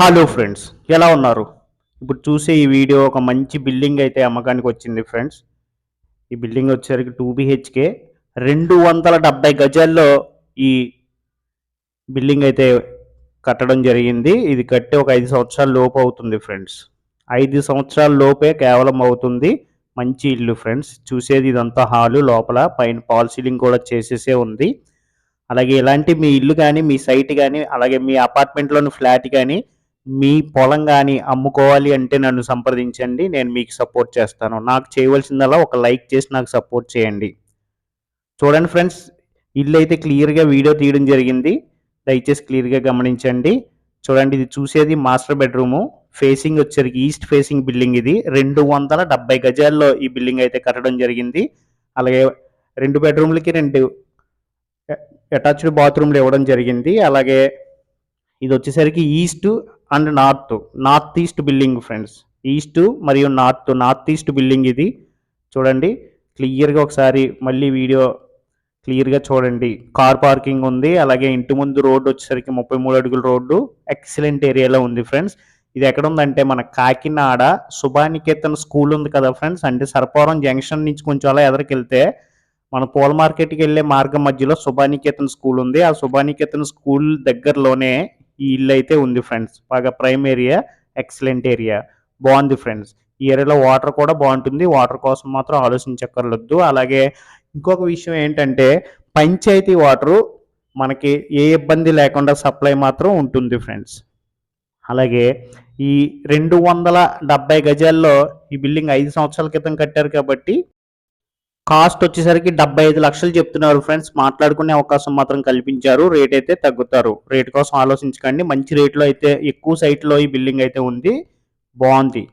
Hello friends ఎలా ఉన్నారు? ఇప్పుడు చూసే ఈ వీడియో ఒక మంచి బిల్డింగ్ అయితే అమ్మకానికి వచ్చింది ఫ్రెండ్స్ ఈ బిల్డింగ్ వచ్చేసరికి టూ బిహెచ్కే రెండు వందల డెబ్బై గజాల్లో ఈ బిల్డింగ్ అయితే కట్టడం జరిగింది. ఇది కట్టి ఒక ఐదు సంవత్సరాల లోపు అవుతుంది ఫ్రెండ్స్ ఐదు సంవత్సరాల లోపే కేవలం అవుతుంది మంచి ఇల్లు ఫ్రెండ్స్ చూసేది ఇదంతా హాలు లోపల పైన పాల్ సీలింగ్ కూడా చేసేసే ఉంది. అలాగే ఇలాంటి మీ ఇల్లు కానీ మీ సైట్ కానీ అలాగే మీ అపార్ట్మెంట్లోని ఫ్లాట్ కానీ మీ పొలం కానీ అమ్ముకోవాలి అంటే నన్ను సంప్రదించండి నేను మీకు సపోర్ట్ చేస్తాను. నాకు చేయవలసిందల్లా ఒక లైక్ చేసి నాకు సపోర్ట్ చేయండి. చూడండి ఫ్రెండ్స్ ఇల్లు అయితే క్లియర్గా వీడియో తీయడం జరిగింది. దయచేసి క్లియర్గా గమనించండి. చూడండి ఇది చూసేది మాస్టర్ బెడ్రూము. ఫేసింగ్ వచ్చేసరికి ఈస్ట్ ఫేసింగ్ బిల్డింగ్ ఇది. రెండు వందల డెబ్బై గజాల్లో ఈ బిల్డింగ్ అయితే కట్టడం జరిగింది. అలాగే రెండు బెడ్రూమ్లకి రెండు అటాచ్డ్ బాత్రూమ్లు ఇవ్వడం జరిగింది. అలాగే ఇది వచ్చేసరికి east and north north east building friends. East మరియు నార్త్ నార్త్ ఈస్ట్ బిల్డింగ్ ఇది. చూడండి క్లియర్గా ఒకసారి మళ్ళీ వీడియో క్లియర్గా చూడండి. కార్ పార్కింగ్ ఉంది అలాగే ఇంటి ముందు రోడ్డు వచ్చేసరికి ముప్పై మూడు అడుగుల రోడ్డు. ఎక్సలెంట్ ఏరియాలో ఉంది ఫ్రెండ్స్. ఇది ఎక్కడ ఉందంటే మన కాకినాడ సుభానికేతన్ స్కూల్ ఉంది కదా ఫ్రెండ్స్. అంటే సర్పవరం జంక్షన్ నుంచి కొంచెం అలా ఎదరికెళ్తే మన పూల మార్కెట్కి వెళ్ళే మార్గం మధ్యలో సుభానికేతన్ స్కూల్ ఉంది. ఆ సుభానికేతన్ స్కూల్ దగ్గరలోనే ఈ ఇల్లు అయితే ఉంది ఫ్రెండ్స్. బాగా ప్రైమ్ ఏరియా ఎక్సలెంట్ ఏరియా. బాగుంది ఫ్రెండ్స్. ఈ ఏరియాలో వాటర్ కూడా బాగుంటుంది. వాటర్ కోసం మాత్రం ఆలోచించక్కర్లొద్దు. అలాగే ఇంకొక విషయం ఏంటంటే పంచాయతీ వాటరు మనకి ఏ ఇబ్బంది లేకుండా సప్లై మాత్రం ఉంటుంది ఫ్రెండ్స్. అలాగే ఈ రెండు వందల డెబ్బై గజాల్లో ఈ బిల్డింగ్ ఐదు సంవత్సరాల క్రితం కట్టారు కాబట్టి కాస్ట్ వచ్చేసరికి డెబ్బై ఐదు లక్షలు చెప్తున్నారు ఫ్రెండ్స్. మాట్లాడుకునే అవకాశం మాత్రం కల్పించారు. రేట్ అయితే తగ్గుతారు. రేట్ కోసం ఆలోచించకండి. మంచి రేట్లో అయితే ఎక్కువ సైట్లో ఈ బిల్డింగ్ అయితే ఉంది. బాగుంది.